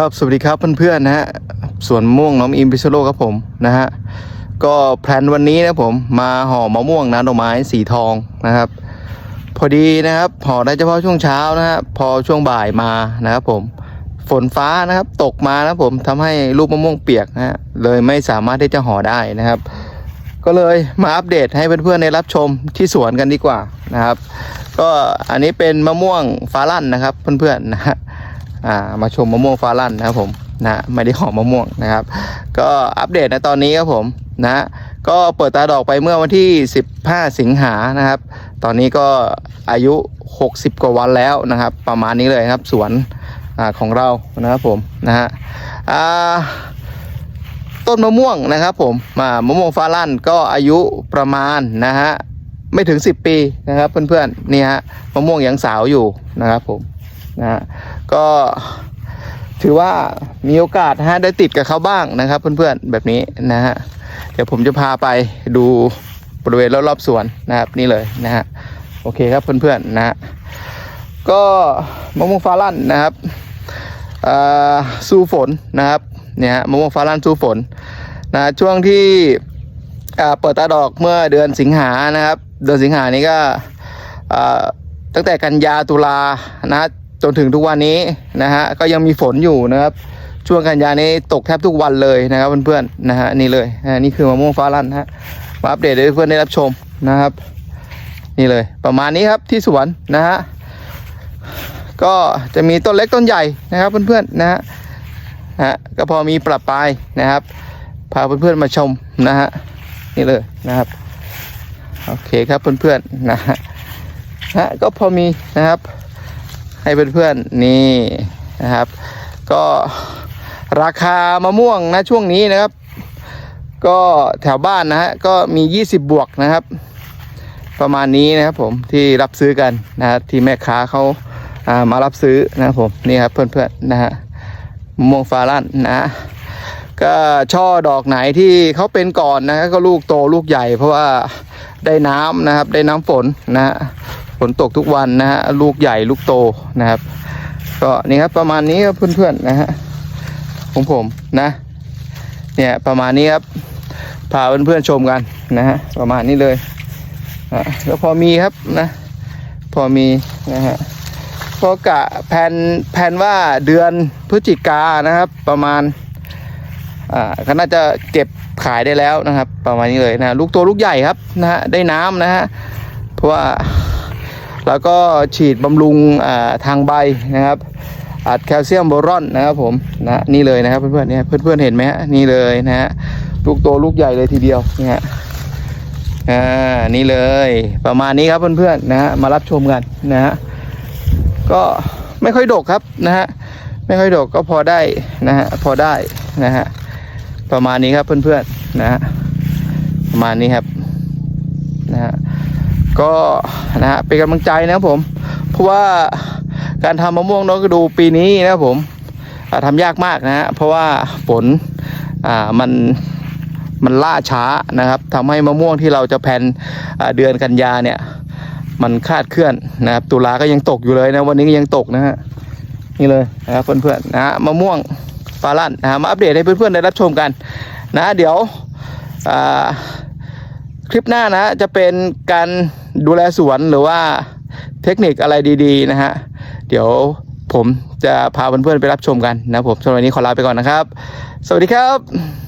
ครับสวัสดีครับเพื่อนๆนะฮะสวนมะม่วงน้องอิมพิชโลครับผมนะฮะก็แพลนวันนี้นะผมมาห่อมะม่วงน้ำดอกไม้สีทองนะครับ พอดีนะครับห่อได้เฉพาะช่วงเช้านะฮะพอช่วงบ่ายมานะครับผมฝนฟ้านะครับตกมานะผมทำให้ลูกมะม่วงเปียกนะฮะเลยไม่สามารถที่จะห่อได้นะครับ ก็เลยมาอัปเดตให้เพื่อนๆได้รับชมที่สวนกันดีกว่านะครับ ก็อันนี้เป็นมะม่วงฟ้าลั่นนะครับเพื่อนๆนะฮะ มาชมมะม่วงฟ้าลั่นนะครับผมนะไม่ได้หอมมะม่วงนะครับ ก็อัปเดตในตอนนี้ครับผมนะก็เปิดตาดอกไปเมื่อวันที่ 15 สิงหานะครับ ตอนนี้ก็อายุ 60 กว่าวันแล้วนะครับ ประมาณนี้เลยครับสวนอของเรานะครับผมนะฮะต้นมะม่วงนะครับผมมามะม่วงฟ้าลั่นก็อายุประมาณนะฮะไม่ถึง 10 ปีนะครับเพื่อนๆนี่ฮะมะม่วงยังสาวอยู่นะครับผม นะฮะก็ถือว่ามีโอกาสฮะได้ติดกับเขาบ้างนะครับ เพื่อนๆแบบนี้นะฮะเดี๋ยวผมจะพาไปดูบริเวณรอบๆสวนนะครับนี่เลยนะฮะโอเคครับเพื่อนๆนะฮะก็มะม่วงฟ้าลั่นนะครับสู้ฝนนะครับเนี่ยฮะมะม่วงฟ้าลั่นสู้ฝนนะช่วงที่เปิดตาดอกเมื่อเดือนสิงหานะครับ เดือนสิงหานี้ก็ตั้งแต่กันยาตุลานะ จนถึงทุกวันนี้นะฮะก็ยังมีฝนอยู่นะครับ ช่วงกันยานี้ตกแทบทุกวันเลยนะครับเพื่อนๆนะฮะนี่เลยนะนี่คือมะม่วงฟ้าลั่นฮะมาอัปเดตให้เพื่อนๆได้รับชมนะครับ นี่เลยประมาณนี้ครับที่สวนนะฮะก็จะมีต้นเล็กต้นใหญ่นะครับเพื่อนๆนะฮะฮะก็พอมีปรับปลายนะครับ พาเพื่อนๆมาชมนะฮะนี่เลยนะครับโอเคครับเพื่อนๆนะฮะนะฮะก็พอมีนะครับ ให้เพื่อนๆนี่นะครับ ก็ราคามะม่วงนะช่วงนี้นะครับ ก็แถวบ้านนะฮะก็มี 20 บวกนะครับ ประมาณนี้นะครับผมที่รับซื้อกันนะฮะที่แม่ค้าเขาอ่ามารับซื้อนะครับผมนี่ครับเพื่อนๆนะฮะมะม่วงฟ้าลั่นนะก็ช่อดอกไหนที่เขาเป็นก่อนนะก็ลูกโตลูกใหญ่ เพราะว่าได้น้ำนะครับ ได้น้ำฝนนะ นตกทุกวันนะฮะลูกใหญ่ลูกโตนะครับ ก็นี่ครับประมาณนี้ครับเพื่อนๆนะฮะของผมนะ เนี่ยประมาณนี้ครับพาเพื่อนๆชมกันนะฮะประมาณนี้เลยนะแล้วพอมีครับนะ พอมีนะฮะก็กะแผนแผนว่าเดือนพฤศจิกานะครับ ประมาณอ่าก็น่าจะเก็บขายได้แล้วนะครับ ประมาณนี้เลยนะ ลูกโตลูกใหญ่ครับนะฮะได้น้ำนะฮะเพราะว่า แล้วก็ฉีดบำรุงทางใบนะครับอัดแคลเซียมบรอนนะครับผมนะนี่เลยนะครับเพื่อนๆเนี่ยเพื่อนๆเห็นไหมฮะนี่เลยนะฮะลูกโตลูกใหญ่เลยทีเดียวนี่ฮะอ่านี่เลยประมาณนี้ครับเพื่อนๆนะฮะมารับชมกันนะฮะก็ไม่ค่อยดกครับนะฮะไม่ค่อยดกก็พอได้นะฮะพอได้นะฮะประมาณนี้ครับเพื่อนๆนะฮะประมาณนี้ครับนะฮะ ก็นะฮะเป็นกำลังใจนะครับผม เพราะว่าการทำมะม่วงน้องกระดูปีนี้นะครับผมทำยากมากนะฮะเพราะว่าฝนอ่ามันมันล่าช้านะครับทำให้มะม่วงที่เราจะแผ่นอ่าเดือนกันยาเนี่ย มันคาดเคลื่อนนะครับ ตุลาก็ยังตกอยู่เลยนะวันนี้ก็ยังตกนะฮะนี่เลยนะครับเพื่อนๆนะฮะมะม่วงฟาลั่นนะมาอัปเดตให้เพื่อนๆได้รับชมกัน นะ เดี๋ยวคลิปหน้านะจะเป็นการ ดูแลสวนหรือว่าเทคนิคอะไรดีๆนะฮะ เดี๋ยวผมจะพาเพื่อนๆไปรับชมกันนะผมสำหรับวันนี้ขอลาไปก่อนนะครับ สวัสดีครับ